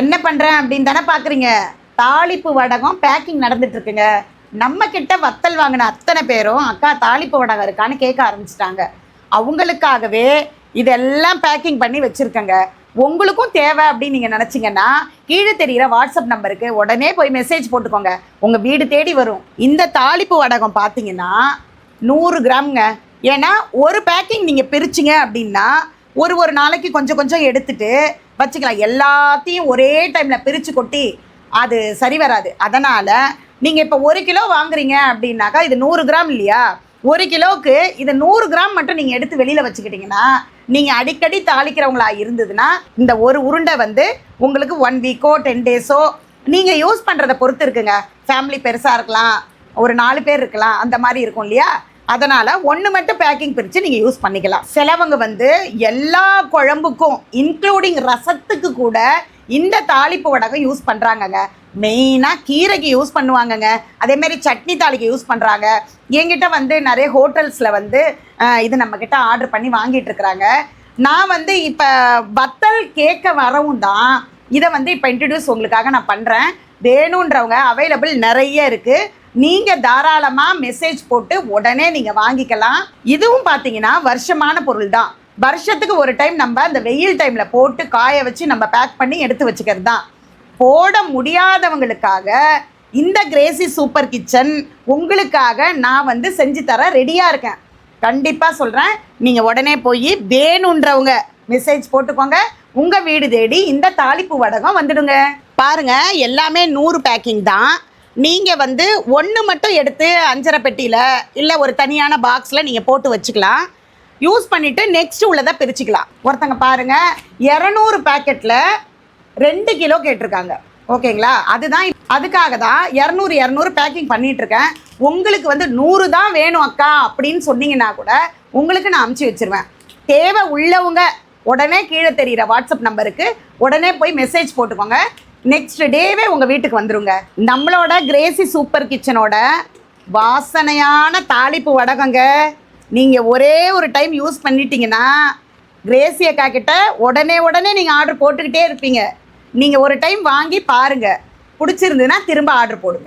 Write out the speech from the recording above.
என்ன பண்ணுறேன் அப்படின்னு தானே பார்க்குறீங்க தாளிப்பு வடகம் பேக்கிங் நடந்துட்டுருக்குங்க. நம்ம கிட்ட வத்தல் வாங்கின அத்தனை பேரும் அக்கா தாளிப்பு வடகம் இருக்கான்னு கேட்க ஆரம்பிச்சிட்டாங்க. அவங்களுக்காகவே இதெல்லாம் பேக்கிங் பண்ணி வச்சுருக்கேங்க. உங்களுக்கும் தேவை அப்படின்னு நீங்கள் நினச்சிங்கன்னா கீழே தெரிகிற வாட்ஸ்அப் நம்பருக்கு உடனே போய் மெசேஜ் போட்டுக்கோங்க. உங்கள் வீடு தேடி வரும். இந்த தாளிப்பு வடகம் பார்த்தீங்கன்னா நூறு கிராம்ங்க. ஏன்னா ஒரு பேக்கிங் நீங்கள் பிரிச்சிங்க அப்படின்னா ஒரு ஒரு நாளைக்கு கொஞ்சம் கொஞ்சம் எடுத்துட்டு வச்சுக்கலாம். எல்லாத்தையும் ஒரே டைமில் பிரித்து கொட்டி அது சரி வராது. அதனால் நீங்கள் இப்போ ஒரு கிலோ வாங்குறீங்க அப்படின்னாக்கா இது நூறு கிராம் இல்லையா? ஒரு கிலோவுக்கு இது நூறு கிராம் மட்டும் நீங்கள் எடுத்து வெளியில் வச்சுக்கிட்டிங்கன்னா நீங்கள் அடிக்கடி தாளிக்கிறவங்களா இருந்ததுன்னா இந்த ஒரு உருண்டை வந்து உங்களுக்கு ஒன் வீக்கோ டென் டேஸோ நீங்கள் யூஸ் பண்ணுறதை பொறுத்து இருக்குங்க. ஃபேமிலி பெருசாக இருக்கலாம். ஒரு நாலு பேர் இருக்கலாம். அந்த மாதிரி இருக்கும் இல்லையா? அதனால் ஒன்று மட்டும் பேக்கிங் பிரித்து நீங்கள் யூஸ் பண்ணிக்கலாம். சிலவங்க வந்து எல்லா குழம்புக்கும் இன்க்ளூடிங் ரசத்துக்கு கூட இந்த தாளிப்பு வடகம் யூஸ் பண்ணுறாங்கங்க மெயினாக கீரைக்கு யூஸ் பண்ணுவாங்கங்க. அதேமாரி சட்னி தாளிக்கு யூஸ் பண்ணுறாங்க என்கிட்ட வந்து நிறைய ஹோட்டல்ஸில் வந்து இது நம்மக்கிட்ட ஆர்டர் பண்ணி வாங்கிட்டு இருக்கிறாங்க. நான் வந்து இப்போ வத்தல் கேட்க வரவும் தான் இதை வந்து இப்போ இன்ட்ரடியூஸ் உங்களுக்காக நான் பண்ணுறேன் வேணுன்றவங்க அவைலபிள் நிறைய இருக்குது நீங்கள் தாராளமாக மெசேஜ் போட்டு உடனே நீங்கள் வாங்கிக்கலாம். இதுவும் பார்த்தீங்கன்னா வருஷமான பொருள் தான். வருஷத்துக்கு ஒரு டைம் நம்ம அந்த வெயில் டைமில் போட்டு காய வச்சு நம்ம பேக் பண்ணி எடுத்து வச்சுக்கிறது தான். போட முடியாதவங்களுக்காக இந்த கிரேசி சூப்பர் கிச்சன் உங்களுக்காக நான் வந்து செஞ்சு தர ரெடியாக இருக்கேன். கண்டிப்பாக சொல்கிறேன் நீங்கள் உடனே போய் வேணுன்றவங்க மெசேஜ் போட்டுக்கோங்க. உங்கள் வீடு தேடி இந்த தாளிப்பு வடகம் வந்துடுங்க. பாருங்க எல்லாமே நூறு பேக்கிங் தான். நீங்கள் வந்து ஒன்று மட்டும் எடுத்து அஞ்சரை பெட்டியில் இல்லை ஒரு தனியான பாக்ஸில் நீங்கள் போட்டு வச்சுக்கலாம். யூஸ் பண்ணிவிட்டு நெக்ஸ்ட் உள்ளதை பிரிச்சுக்கலாம். ஒருத்தங்க பாருங்கள் இரநூறு பேக்கெட்டில் ரெண்டு கிலோ கேட்டிருக்காங்க. ஓகேங்களா? அதுதான் அதுக்காக தான் இரநூறு இரநூறு பேக்கிங் பண்ணிகிட்ருக்கேன் உங்களுக்கு வந்து நூறு தான் வேணும் அக்கா அப்படின்னு சொன்னீங்கன்னா கூட உங்களுக்கு நான் அமுச்சு வச்சிருவேன். தேவை உள்ளவங்க உடனே கீழே தெரிகிற வாட்ஸ்அப் நம்பருக்கு உடனே போய் மெசேஜ் போட்டுக்கோங்க. நெக்ஸ்ட் டேவே உங்கள் வீட்டுக்கு வந்துருங்க. நம்மளோட கிரேசி சூப்பர் கிச்சனோட வாசனையான தாளிப்பு வடகங்க. நீங்கள் ஒரே ஒரு டைம் யூஸ் பண்ணிட்டீங்கன்னா கிரேசி அக்கா கிட்ட உடனே உடனே நீங்கள் ஆர்டர் போட்டுக்கிட்டே இருப்பீங்க. நீங்கள் ஒரு டைம் வாங்கி பாருங்கள் பிடிச்சிருந்ததுன்னா திரும்ப ஆர்டர் போடுங்க.